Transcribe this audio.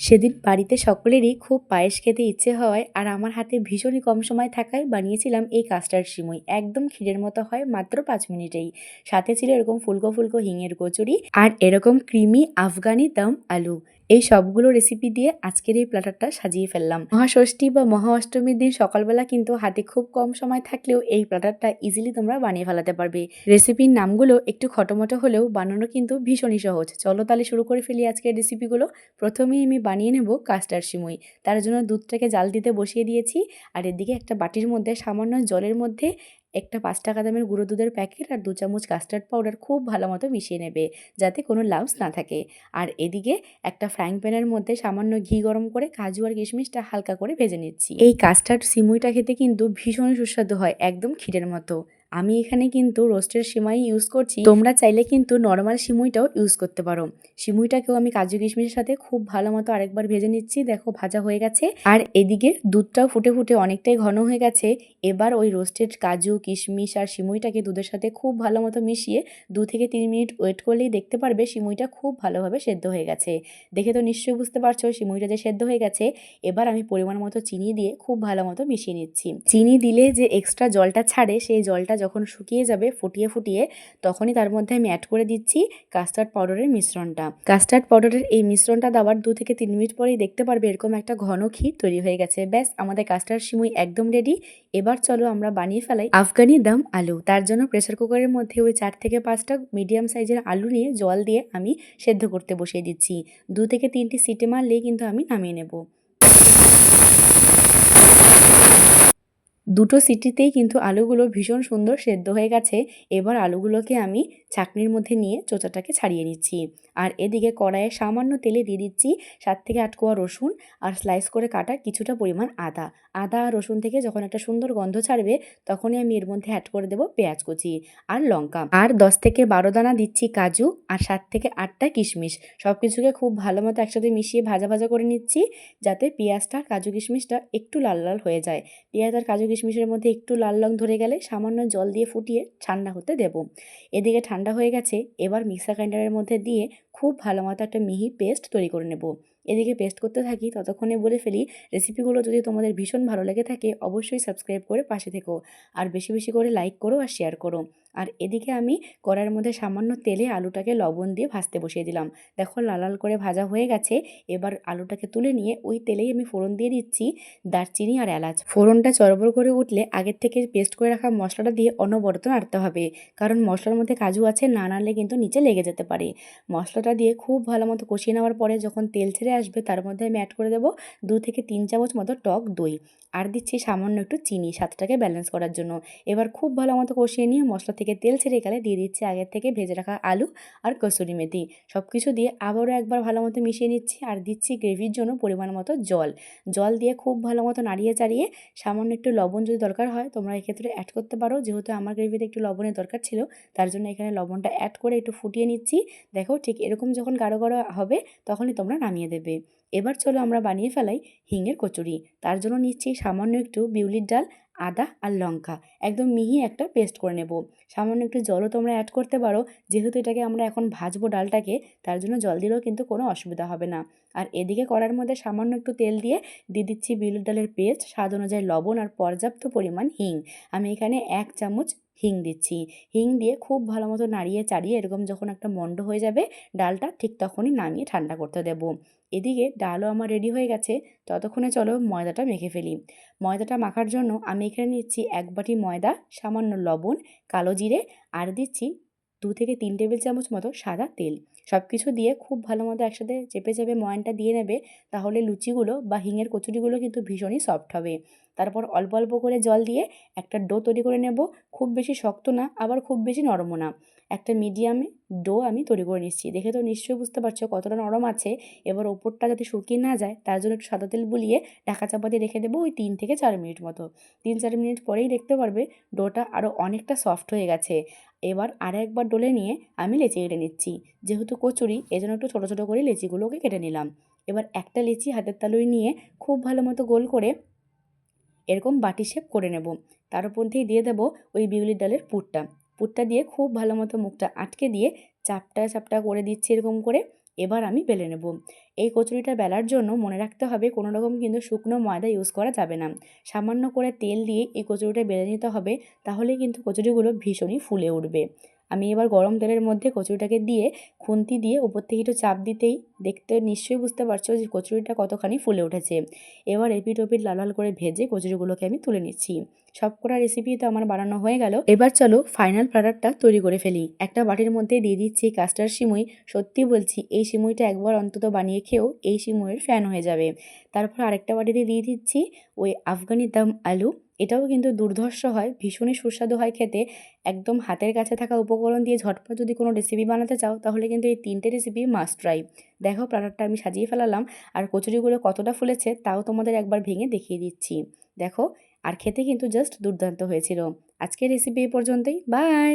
সেদিন বাড়িতে সকলেরই খুব পায়েস খেতে ইচ্ছে হওয়ায় আর আমার হাতে ভীষণই কম সময় থাকায় বানিয়েছিলাম এই কাস্টার্ড সিমুই। একদম ক্ষীরের মতো হয় মাত্র পাঁচ মিনিটেই। সাথে ছিল এরকম ফুলকো ফুলকো হিঙের কচুরি আর এরকম ক্রিমি আফগানি দম আলু। এই সবগুলো রেসিপি দিয়ে আজকের এই প্ল্যাটারটা সাজিয়ে ফেললাম। মহাষষ্ঠী বা মহা অষ্টমীর দিন সকালবেলা কিন্তু হাতে খুব কম সময় থাকলেও এই প্ল্যাটারটা ইজিলি তোমরা বানিয়ে ফেলাতে পারবে। রেসিপির নামগুলো একটু খটোমটো হলেও বানানো কিন্তু ভীষণই সহজ। চলো তাহলে শুরু করে ফেলি আজকের রেসিপিগুলো প্রথমেই আমি বানিয়ে নেব কাস্টার্ড সিমুই। তার জন্য দুধটাকে জাল দিতে বসিয়ে দিয়েছি। আর এদিকে একটা বাটির মধ্যে সামান্য জলের মধ্যে একটা পাঁচ টাকা দামের গুঁড়ো দুধের প্যাকেট আর দু চামচ কাস্টার্ড পাউডার খুব ভালো মতো মিশিয়ে নেবে, যাতে কোনো লাউস না থাকে। আর এদিকে একটা ফ্রাইং প্যানের মধ্যে সামান্য ঘি গরম করে কাজু আর কিশমিশটা হালকা করে ভেজে নিচ্ছি। এই কাস্টার্ড সিমুইটা খেতে কিন্তু ভীষণ সুস্বাদু হয়, একদম ক্ষীরের মতো। আমি এখানে কিন্তু রোস্টের সিমাই ইউজ করছি। তোমরা চাইলে কিন্তু নর্মাল সিমুইটাও ইউজ করতে পারো। সিমুইটাকেও আমি কাজু কিশমিশের সাথে খুব ভালো মতো আরেকবার ভেজে নিচ্ছি। দেখো, ভাজা হয়ে গেছে। আর এদিকে দুধটাও ফুটে ফুটে অনেকটাই ঘন হয়ে গেছে। এবার ওই রোস্টেড কাজু, কিশমিশ আর সিমুইটাকে দুধের সাথে খুব ভালো মতো মিশিয়ে দু থেকে তিন মিনিট ওয়েট করলেই দেখতে পারবে সিমুইটা খুব ভালোভাবে সেদ্ধ হয়ে গেছে। দেখে তো নিশ্চয়ই বুঝতে পারছ সিমুইটা যে সেদ্ধ হয়ে গেছে। এবার আমি পরিমাণ মতো চিনি দিয়ে খুব ভালো মতো মিশিয়ে নিচ্ছি। চিনি দিলে যে এক্সট্রা জলটা ছাড়ে, সেই জলটা যখন শুকিয়ে যাবে, ফুটিয়ে ফুটিয়ে তখনই তার মধ্যে আমি অ্যাড করে দিচ্ছি কাস্টার্ড পাউডারের মিশ্রণটা। কাস্টার্ড পাউডারের এই মিশ্রণটা দেওয়ার দু থেকে তিন মিনিট পরেই দেখতে পারবে এরকম একটা ঘন ক্ষীর তৈরি হয়ে গেছে। ব্যাস, আমাদের কাস্টার্ড সিমুই একদম রেডি এবার চলো আমরা বানিয়ে ফেলাই আফগানি দম আলু। তার জন্য প্রেসার কুকারের মধ্যে ওই চার থেকে পাঁচটা মিডিয়াম সাইজের আলু নিয়ে জল দিয়ে আমি সেদ্ধ করতে বসিয়ে দিচ্ছি। দু থেকে তিনটি সিটে মারলেই কিন্তু আমি নামিয়ে নেব। দুটো সিটিতেই কিন্তু আলুগুলো ভীষণ সুন্দর সেদ্ধ হয়ে গেছে। এবার আলুগুলোকে আমি চাকনির মধ্যে নিয়ে চোচাটাকে ছাড়িয়ে নিচ্ছি। আর এদিকে কড়াইয়ে সামান্য তেলে দিয়ে দিচ্ছি সাত থেকে আট কোয়া রসুন আর স্লাইস করে কাটা কিছুটা পরিমাণ আদা। আদা আর রসুন থেকে যখন একটা সুন্দর গন্ধ ছাড়বে, তখনই আমি এর মধ্যে অ্যাড করে দেবো পেঁয়াজ কুচি আর লঙ্কা। আর দশ থেকে বারো দানা দিচ্ছি কাজু আর সাত থেকে আটটা কিশমিশ। সব কিছুকে খুব ভালো মতো একসাথে মিশিয়ে ভাজা ভাজা করে নিচ্ছি, যাতে পেঁয়াজটা কাজু কিশমিশটা একটু লাল লাল হয়ে যায়। পেঁয়াজ আর কাজু কিশমিশের মধ্যে একটু লাল রং ধরে গেলে সামান্য জল দিয়ে ফুটিয়ে ঠান্ডা হতে দেব। এদিকে ঠান্ডা হয়ে গেছে, এবার মিক্সার গ্রাইন্ডারের মধ্যে দিয়ে খুব ভালো মতো একটা মিহি পেস্ট তৈরি করে নেব। এদিকে পেস্ট করতে থাকি, ততক্ষণে বলে ফেলি, রেসিপিগুলো যদি তোমাদের ভীষণ ভালো লেগে থাকে, অবশ্যই সাবস্ক্রাইব করে পাশে থেকো। আর বেশি বেশি করে লাইক করো আর শেয়ার করো। আর এদিকে আমি কড়ার মধ্যে সামান্য তেলে আলুটাকে লবণ দিয়ে ভাজতে বসিয়ে দিলাম। দেখো লাল লাল করে ভাজা হয়ে গেছে। এবার আলুটাকে তুলে নিয়ে ওই তেলেই আমি ফোড়ন দিয়ে দিচ্ছি দারচিনি আর এলাচ। ফোড়নটা চড়বড় করে উঠলে আগের থেকে পেস্ট করে রাখা মশলাটা দিয়ে অনবরত নাড়তে হবে। কারণ মশলার মধ্যে কাজু আছে না নাড়লে কিন্তু নিচে লেগে যেতে পারে। মশলাটা দিয়ে খুব ভালো মতো কষিয়ে নেওয়ার পরে যখন তেল ছেড়ে আসবে তার মধ্যে আমি অ্যাড করে দেবো দু থেকে তিন চামচ মতো টক দই। আর দিচ্ছি সামান্য একটু চিনি স্বাদটাকে ব্যালেন্স করার জন্য। এবার খুব ভালো মতো কষিয়ে নিয়ে মশলা থেকে তেল ছেড়ে গেলে দিয়ে দিচ্ছি আগের থেকে ভেজে রাখা আলু আর কসুরি মেথি। সব কিছু দিয়ে আবারও একবার ভালো মতো মিশিয়ে নিচ্ছি আর দিচ্ছি গ্রেভির জন্য পরিমাণ মতো জল। জল দিয়ে খুব ভালো মতো নাড়িয়ে চাড়িয়ে সামান্য একটু লবণ যদি দরকার হয় তোমরা এক্ষেত্রে অ্যাড করতে পারো। যেহেতু আমার গ্রেভিতে একটু লবণের দরকার ছিল, তার জন্য এখানে লবণটা অ্যাড করে একটু ফুটিয়ে নিচ্ছি। দেখো ঠিক এরকম যখন গাঢ় গাঢ় হবে তখনই তোমরা নামিয়ে দেবে। এবার চলো আমরা বানিয়ে ফেলাই হিঙের কচুরি। তার জন্য নিচ্ছি সামান্য একটু বিউলির ডাল আদা আর লঙ্কা। একদম মিহি একটা পেস্ট করে নেব। সামান্য একটু জলও তোমরা অ্যাড করতে পারো। যেহেতু এটাকে আমরা এখন ভাজবো ডালটাকে, তার জন্য জল দিলেও কিন্তু কোনো অসুবিধা হবে না। আর এদিকে করার মধ্যে সামান্য একটু তেল দিয়ে দিয়ে দিচ্ছি বিউলির ডালের পেস্ট স্বাদ অনুযায়ী লবণ আর পর্যাপ্ত পরিমাণ হিং। আমি এখানে এক চামচ হিং দিচ্ছি। হিং দিয়ে খুব ভালো মতো নাড়িয়ে চাড়িয়ে এরকম যখন একটা মন্ড হয়ে যাবে, ডালটা ঠিক তখনই নামিয়ে ঠান্ডা করতে দেবো। এদিকে ডালও আমার রেডি হয়ে গেছে, ততক্ষণে চলো ময়দাটা মেখে ফেলি। ময়দাটা মাখার জন্য আমি এখানে নিচ্ছি এক বাটি ময়দা, সামান্য লবণ, কালো জিরে, আর দিচ্ছি দু থেকে তিন টেবিল চামচ মতো সাদা তেল। সব কিছু দিয়ে খুব ভালো মতো একসাথে চেপে চেপে ময়ানটা দিয়ে নেবে, তাহলে লুচিগুলো বা হিঙের কচুরিগুলো কিন্তু ভীষণই সফট হবে। তারপর অল্প অল্প করে জল দিয়ে একটা ডো তৈরি করে নেব, খুব বেশি শক্ত না, আবার খুব বেশি নরমও না। একটা মিডিয়ামে ডো আমি তৈরি করে নিচ্ছি। দেখে তো নিশ্চয়ই বুঝতে পারছ কতটা নরম আছে। এবার ওপরটা যাতে শুকিয়ে না যায়, তার জন্য একটু সাদা তেল বুলিয়ে ঢাকা চাপা দিয়ে রেখে দেবো ওই তিন থেকে চার মিনিট মতো। তিন চার মিনিট পরেই দেখতে পারবে ডোটা আরও অনেকটা সফট হয়ে গেছে। এবার আর একবার ডলে নিয়ে আমি লেচি কেটে নিচ্ছি। যেহেতু কচুরি, এজন্য একটু ছোটো ছোটো করে লেচিগুলোকে কেটে নিলাম। এবার একটা লেচি হাতের তালুই নিয়ে খুব ভালো মতো গোল করে এরকম বাটি শেপ করে নেব। তার উপর মধ্যেই দিয়ে দেবো ওই বিউলির ডালের পুরটা। পুরটা দিয়ে খুব ভালো মতো মুখটা আটকে দিয়ে চাপটা চাপটা করে দিচ্ছি এরকম করে। এবার আমি বেলে নেব। এই কচুরিটা বেলার জন্য মনে রাখতে হবে কোনো রকম কিন্তু শুকনো ময়দা ইউজ করা যাবে না। সামান্য করে তেল দিয়ে এই কচুরিটা বেলে নিতে হবে, তাহলেই কিন্তু কচুরিগুলো ভীষণই ফুলে উঠবে। আমি এবার গরম তেলের মধ্যে কচুরিটাকে দিয়ে খুন্তি দিয়ে উপর থেকে একটু চাপ দিতেই দেখতে নিশ্চয়ই বুঝতে পারছ যে কচুরিটা কতখানি ফুলে উঠেছে। এবার এপিট ওপিট লাল লাল করে ভেজে কচুরিগুলোকে আমি তুলে নিচ্ছি। সব কটা রেসিপি তো আমার বানানো হয়ে গেল। এবার চলো ফাইনাল প্রোডাক্টটা তৈরি করে ফেলি। একটা বাটির মধ্যে দিয়ে দিচ্ছি কাস্টার সিমুই। সত্যি বলছি, এই সিমুইটা একবার অন্তত বানিয়ে খেয়েও এই সিমুইয়ের ফ্যান হয়ে যাবে। তারপর আরেকটা বাটিতে দিয়ে দিচ্ছি ওই আফগানি দাম আলু। এটাও কিন্তু দুর্ধর্ষ হয়, ভীষণই সুস্বাদু হয় খেতে। একদম হাতের কাছে থাকা উপকরণ দিয়ে ঝটপট যদি কোনো রেসিপি বানাতে চাও, তাহলে কিন্তু এই তিনটে রেসিপি মাস্ট ট্রাই দেখো প্লাটারটা আমি সাজিয়ে ফেলালাম, আর কচুরিগুলো কতটা ফুলেছে তাও তোমাদের একবার ভেঙে দেখিয়ে দিচ্ছি। দেখো, আর খেতে কিন্তু জাস্ট দুর্দান্ত হয়েছিল। আজকের রেসিপি এই পর্যন্তই বাই